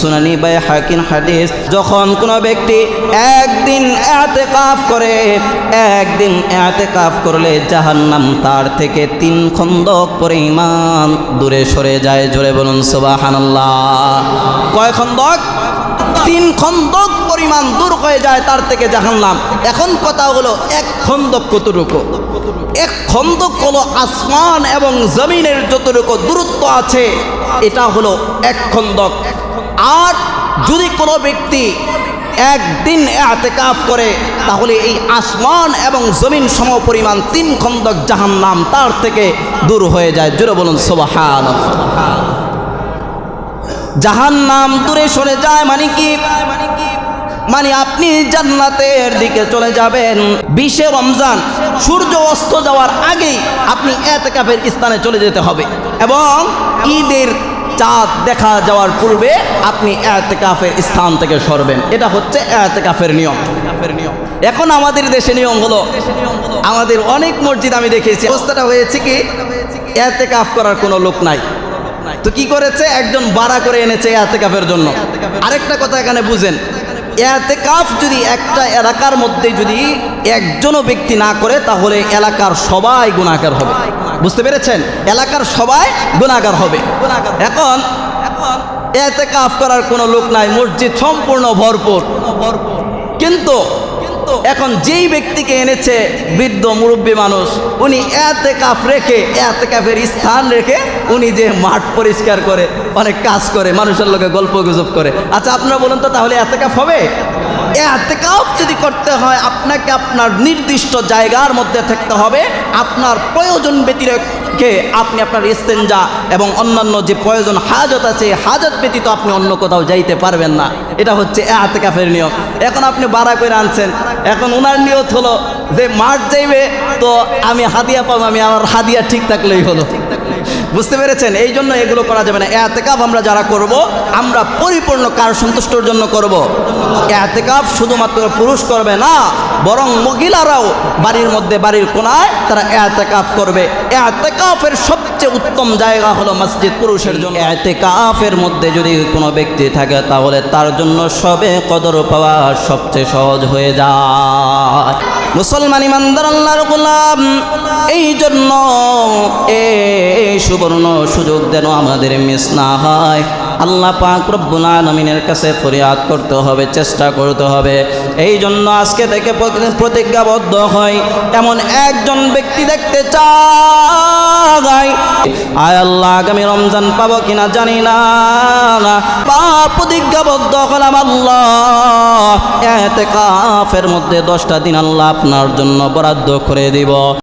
সুনানি by হাকিন হাদিস, যখন কোনো ব্যক্তি একদিন এতে কাফ করে, একদিন এতে কাফ করলে জাহান্নাম তার থেকে তিন খন্দক পরিমাণ দূরে সরে যায়। জোরে বলুন, সুবাহানাল্লাহ। কয় খন্দক? তিন খন্দক পরিমাণ দূর হয়ে যায় তার থেকে জাহান্নাম। এখন কথা হলো এক খন্দক কতটুকু? এক খন্দক হলো আসমান এবং জমিনের যতটুকু দূরত্ব আছে, এটা হলো এক খন্দক। আর যদি কোনো ব্যক্তি একদিন এতেকাফ করে, তাহলে এই আসমান এবং জমিন সম পরিমাণ তিন খন্দক জাহান্নাম তার থেকে দূর হয়ে যায়। জুড়ে বলুন সোবাহান জাহান্নাম দূরে সরে যায় মানে কি? মানে আপনি জান্নাতের দিকে চলে যাবেন। বিশে রমজান, সূর্য অস্ত যাওয়ার আগেই আপনি এতেকাফের স্থানে চলে যেতে হবে। এবং ঈদের চাঁদ দেখা যাওয়ার পূর্বে আপনি এতেকাফের স্থান থেকে সরবেন। এটা হচ্ছে এতেকাফের নিয়ম। এখন আমাদের দেশে নিয়ম হলো, আমাদের অনেক মসজিদ আমি দেখেছি, অবস্থাটা হয়েছে কি, এতেকাফ করার কোনো লোক নাই। তো কি করেছে? একজন বাড়া করে এনেছে এতেকাফের জন্য। আরেকটা কথা এখানে বুঝেন এতেকাফ যদি একটা এলাকার মধ্যে যদি একজনও ব্যক্তি না করে, তাহলে এলাকার সবাই গুণাকার হবে। বুঝতে পেরেছেন? এলাকার সবাই গুণাকার হবে। এখন এখন এতেকাফ করার কোনো লোক নাই। মসজিদ সম্পূর্ণ ভরপুর। কিন্তু এখন যেই ব্যক্তিকে এনেছে বৃদ্ধ মুরব্বী মানুষ, উনি এতে কাপ রেখে, এতে কাপের স্থান রেখে উনি যে মাঠ পরিষ্কার করে, অনেক কাজ করে, মানুষের লোকে গল্প গুজব করে। আচ্ছা আপনারা বলুন তো তাহলে এতে কাপ হবে? এতে কাপ যদি করতে হয়, আপনাকে আপনার নির্দিষ্ট জায়গার মধ্যে থাকতে হবে। আপনার প্রয়োজন ব্যতিরেকে আপনি আপনার ইস্তেঞ্জা এবং অন্যান্য যে প্রয়োজন হাজত আছে, হাজত ব্যতীত আপনি অন্য কোথাও যাইতে পারবেন না। এটা হচ্ছে এতে কাফের নিয়ম। এখন আপনি বাড়া করে আনছেন। এখন ওনার নিয়ত হলো যে মাঠ যাইবে, তো আমি হাদিয়া পাবো, আমি আমার হাদিয়া ঠিক থাকলেই হলো। বুঝতে পেরেছেন? এই জন্য এগুলো করা যাবে না। এতেকাফ আমরা যারা করব, আমরা পরিপূর্ণ কার সন্তুষ্টর জন্য করব? এতেকাফ শুধুমাত্র পুরুষ করবে না, বরং মহিলারাও বাড়ির মধ্যে, বাড়ির কোনায় তারা এতেকাফ করবে। এতেকাফের সবচেয়ে উত্তম জায়গা হলো মসজিদ পুরুষের জন্য। এতেকাফের মধ্যে যদি কোনো ব্যক্তি থাকে, তাহলে তার জন্য সবে কদর পাওয়া সবচেয়ে সহজ হয়ে যায়। মুসলমান ইমানদার, আল্লাহর গোলাম, এই জন্য এই সুবর্ণ সুযোগ যেন আমাদের মিস না হয়। আল্লাহ পাক রব্বুল আলমিনের কাছে ফরিয়াদ করতে হবে, চেষ্টা করতে হবে। এই জন্য আজকে থেকে প্রতি- প্রতিজ্ঞাবদ্ধ হয় এমন একজন ব্যক্তি দেখতে চাই। আয় আল্লাহ, আগামী রমজান পাবো কিনা জানি না। প্রতিজ্ঞাবদ্ধ হলাম আল্লাহ। এতে কাফের মধ্যে দশটা দিন আল্লাহ আপনার জন্য বরাদ্দ করে দিব।